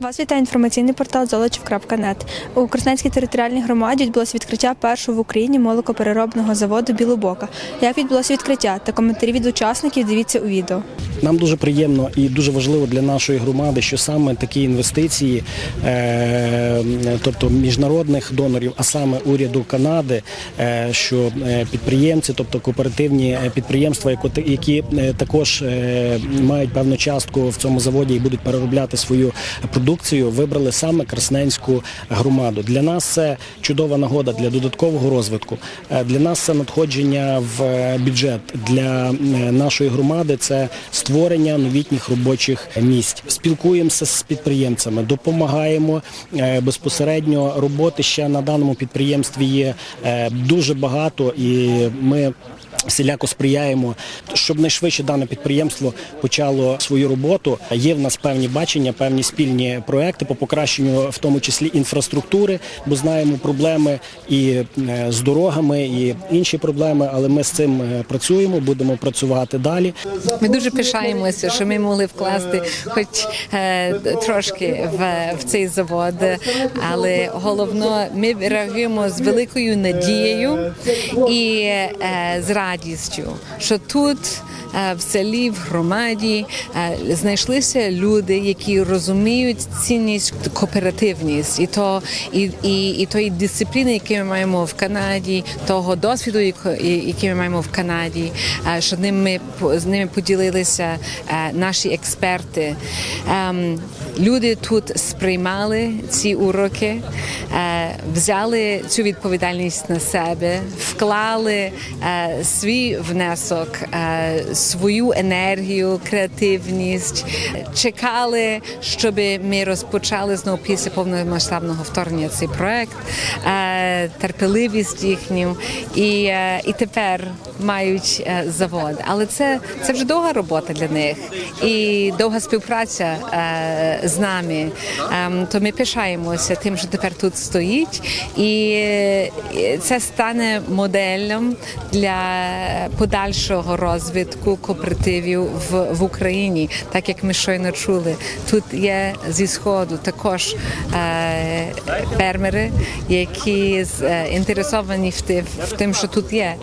Вас вітає інформаційний портал Золочів.нет. У Красненській територіальній громаді відбулося відкриття першого в Україні молокопереробного заводу Білобока. Як відбулося відкриття та коментарі від учасників, дивіться у відео. Нам дуже приємно і дуже важливо для нашої громади, що саме такі інвестиції, е, тобто міжнародних донорів, а саме уряду Канади, е, що е, підприємці, тобто кооперативні підприємства, які також мають певну частку в цьому заводі і будуть переробляти свою продукцію, вибрали саме Красненську громаду. Для нас це чудова нагода для додаткового розвитку. Е, Для нас це надходження в е, бюджет для е, нашої громади. Це створення новітніх робочих місць. Спілкуємося з підприємцями, допомагаємо безпосередньо. Роботи ще на даному підприємстві є дуже багато, і ми. Всіляко сприяємо, щоб найшвидше дане підприємство почало свою роботу. Є в нас певні бачення, певні спільні проекти по покращенню, в тому числі інфраструктури, бо знаємо проблеми і е, з дорогами, і інші проблеми. Але ми з цим е, працюємо, будемо працювати далі. Ми дуже пишаємося, що ми могли вкласти хоч е, трошки в, в цей завод, але головно, ми реагуємо з великою надією і е, з що тут. е, В селі, в громаді е, знайшлися люди, які розуміють цінність кооперативність і то і, і, і тої дисципліни, які ми маємо в Канаді, того досвіду, який ми маємо в Канаді, е, що ним ми з ними поділилися наші експерти. Ем, Люди тут сприймали ці уроки, взяли цю відповідальність на себе, вклали свій внесок, е, свою енергію, креативність, чекали, щоб ми розпочали знову після повномасштабного вторгнення цей проект, е, терпеливість їхню, і, е, і тепер мають завод. Але це, це вже довга робота для них і довга співпраця з нами. Ем, то ми пишаємося тим, що тепер тут стоїть, і це стане моделлю для подальшого розвитку кооперативів в, в Україні, так як ми щойно чули. Тут є зі сходу також е, фермери, які заінтересовані в, ти- в тим, що тут є.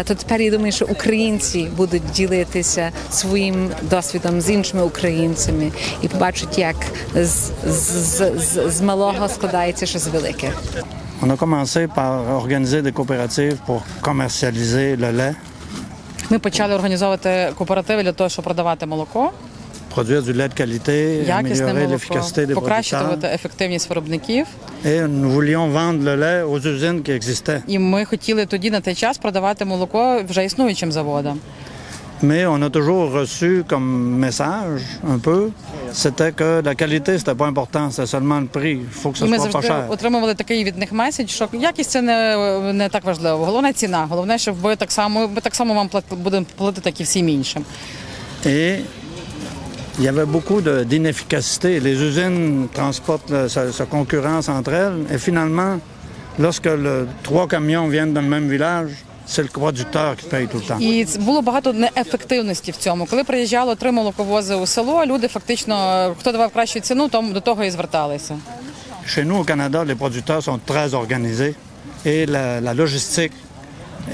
Е, то тепер я думаю, що українці будуть ділитися своїм досвідом з іншими українцями і побачать, як з, з, з, з малого складається щось велике. On a commencé par organiser des coopératives pour commercialiser le lait, Ми почали організовувати кооперативи для того, щоб продавати молоко, produire du lait de qualité, якісне améliorer молоко, l'efficacité des покращувати ефективність виробників. Et nous voulions vendre le lait aux usines qui existaient. І ми хотіли тоді на той час продавати молоко вже існуючим заводам. Mais on a toujours reçu comme message, un peu, c'était que la qualité, c'était pas important, c'était seulement le prix. Il faut que ce І ми soit pas завжди cher. отримували такий від них меседж, що якість це не, не так важливо. Головне ціна. Головне, щоб ви так само ми так само вам плат- будемо платити, як і всім іншим. Et il y avait beaucoup de- d'inefficacité. Les usines transportent, le- se, se concurrencent entre elles. Et finalement, lorsque le, trois camions viennent d'un même village, tout le temps. І було багато неефективності в цьому. Коли приїжджало три молоковози у село, люди фактично хто давав кращу ціну, тому до того і зверталися. Chez nous, au Canada, les producteurs sont très organisés et la, la logistique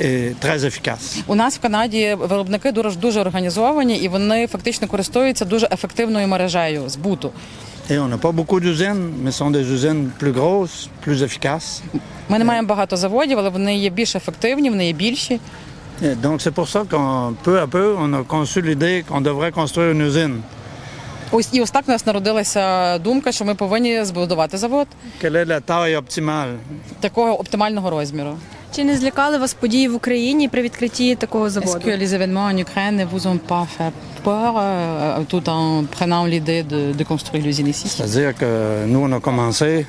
est très efficace. У нас в Канаді виробники дуже дуже організовані і вони фактично користуються дуже ефективною мережею збуту. Et on n'a pas beaucoup d'usines, mais sont des usines plus grosses, plus efficaces. Ми не маємо багато заводів, але вони є більш ефективні, вони є більші. Et donc c'est pour ça qu'on peu à peu, on a conçu l'idée qu'on devrait construire une usine. Ось і ось так у нас народилася думка, що ми повинні збудувати завод Quelle est la taille optimale такого оптимального розміру. Чи не злякали вас події в Україні при відкритті такого Est-ce заводу? que les événements en Ukraine ne vous ont pas fait peur euh, tout en prenant l'idée de, de construire l'usine ici C'est-à-dire que nous, on a commencé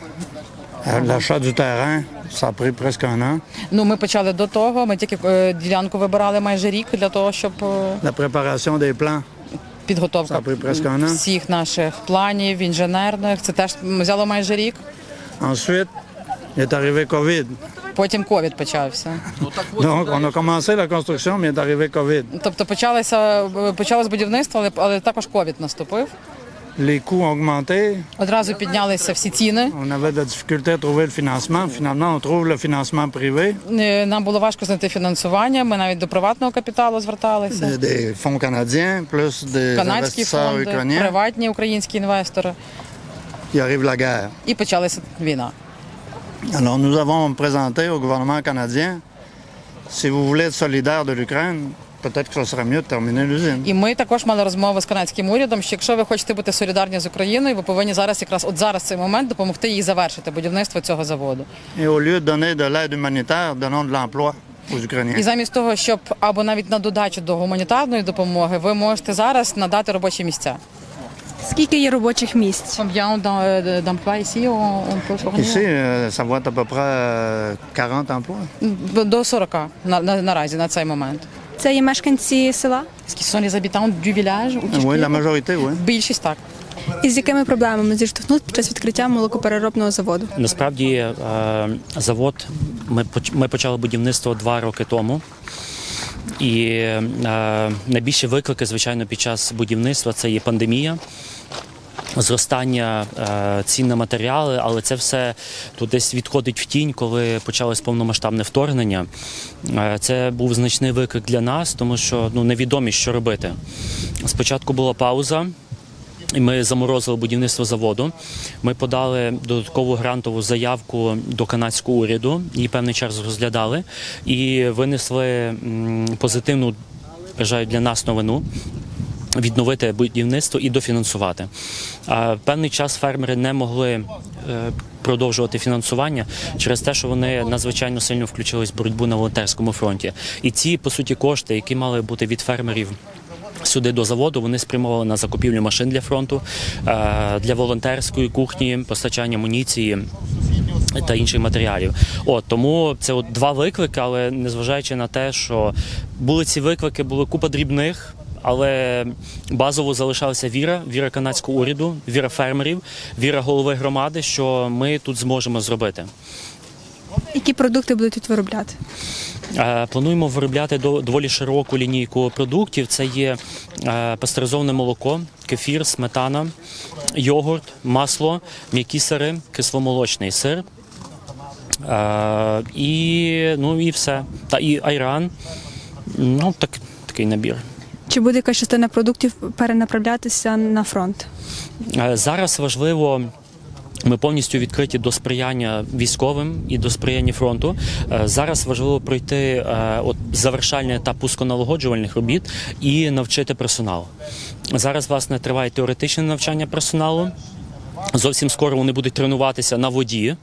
à l'achat du terrain, ça a pris presque un an. Ну, ми почали до того. Ми тільки е, ділянку вибирали майже рік для того, щоб е, La préparation des plans, підготовка Ça a pris presque un an. всіх наших планів інженерних. Це теж взяло майже рік. ensuite, est arrivé Covid. Потім ковід почався. Donc, on a commencé la construction, mais est arrivé Covid. Тобто почалося почалось будівництво, але, але також ковід наступив. les coûts ont augmenté. Одразу піднялися всі ціни. On avait de la difficulté à trouver le financement. Finalement, on trouve le financement privé Е, Нам було важко знайти фінансування. Ми навіть до приватного капіталу зверталися. des, des fonds canadiens, plus des Канадські investisseurs фонди, ukrainiens. приватні українські інвестори. Il arrive la guerre. І почалася війна. Alors, nous avons présenté au gouvernement canadien, si vous voulez être solidaire de l'Ukraine, peut-être que ce serait mieux de terminer l'usine. І ми також мали розмови з канадським урядом, що якщо ви хочете бути солідарні з Україною, ви повинні зараз якраз от зараз цей момент допомогти їй завершити будівництво цього заводу. Et au lieu de donner de l'aide humanitaire, donnons de l'emploi aux І замість того, щоб або навіть на додачу до гуманітарної допомоги, ви можете зараз надати робочі місця. Скільки є робочих місць? Combien d'em- d'emplois ici on, on peut fournir? Ici, euh, ça va être à peu près euh, 40 emplois. До 40 на, на, наразі, на цей момент. Це є мешканці села. Qui sont les habitants du village? у Oui, la majorité, oui. Більшість так. І з якими проблемами зіштовхнулись під час відкриття молокопереробного заводу? Насправді е, завод ми поч- ми почали будівництво два роки тому. І е, найбільші виклики, звичайно, під час будівництва це є пандемія. Зростання е, цін на матеріали, але це все тут десь відходить в тінь, коли почалось повномасштабне вторгнення. Е, це був значний виклик для нас, тому що ну невідомі, що робити. Спочатку була пауза. Ми заморозили будівництво заводу. Ми подали додаткову грантову заявку до канадського уряду. Її певний час розглядали і винесли позитивну, вважаю, для нас новину. Відновити будівництво і дофінансувати. А певний час фермери не могли е, продовжувати фінансування через те, що вони надзвичайно сильно включились в боротьбу на волонтерському фронті. І ці по суті кошти, які мали бути від фермерів сюди до заводу вони спрямували на закупівлю машин для фронту, е, для волонтерської кухні, постачання амуніції. Та інших матеріалів. От тому це от два виклики, але незважаючи на те, що були ці виклики, були купа дрібних, але базово залишалася віра, віра канадського уряду, віра фермерів, віра голови громади, що ми тут зможемо зробити. Які продукти будуть тут виробляти? Е, Плануємо виробляти до- доволі широку лінійку продуктів. Це є е, пастеризоване молоко, кефір, сметана, йогурт, масло, м'які сири, кисломолочний сир. Е, І, ну, і все. Та і айран. Ну, так, такий набір. Чи буде якась частина продуктів перенаправлятися на фронт? Зараз важливо. Ми повністю відкриті до сприяння військовим і до сприяння фронту. Е, Зараз важливо пройти е, от завершальний етап пусконалагоджувальних робіт і навчити персонал. Зараз власне триває теоретичне навчання персоналу. Зовсім скоро вони будуть тренуватися на воді,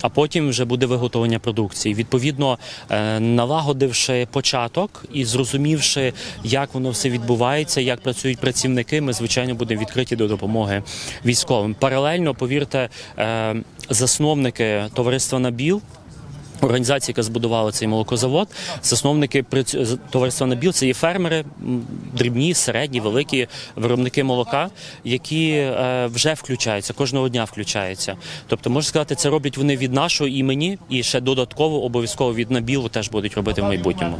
а потім вже буде виготовлення продукції. Відповідно, е, налагодивши початок і зрозумівши, як воно все відбувається, як працюють працівники, ми звичайно будемо відкриті до допомоги військовим. Паралельно, повірте, е, засновники товариства Набіл. Організація, яка збудувала цей молокозавод, засновники товариства Набіл це є фермери, дрібні, середні, великі виробники молока, які е, вже включаються, кожного дня включаються. Тобто, можна сказати, це роблять вони від нашого імені і ще додатково обов'язково від Набілу теж будуть робити в майбутньому.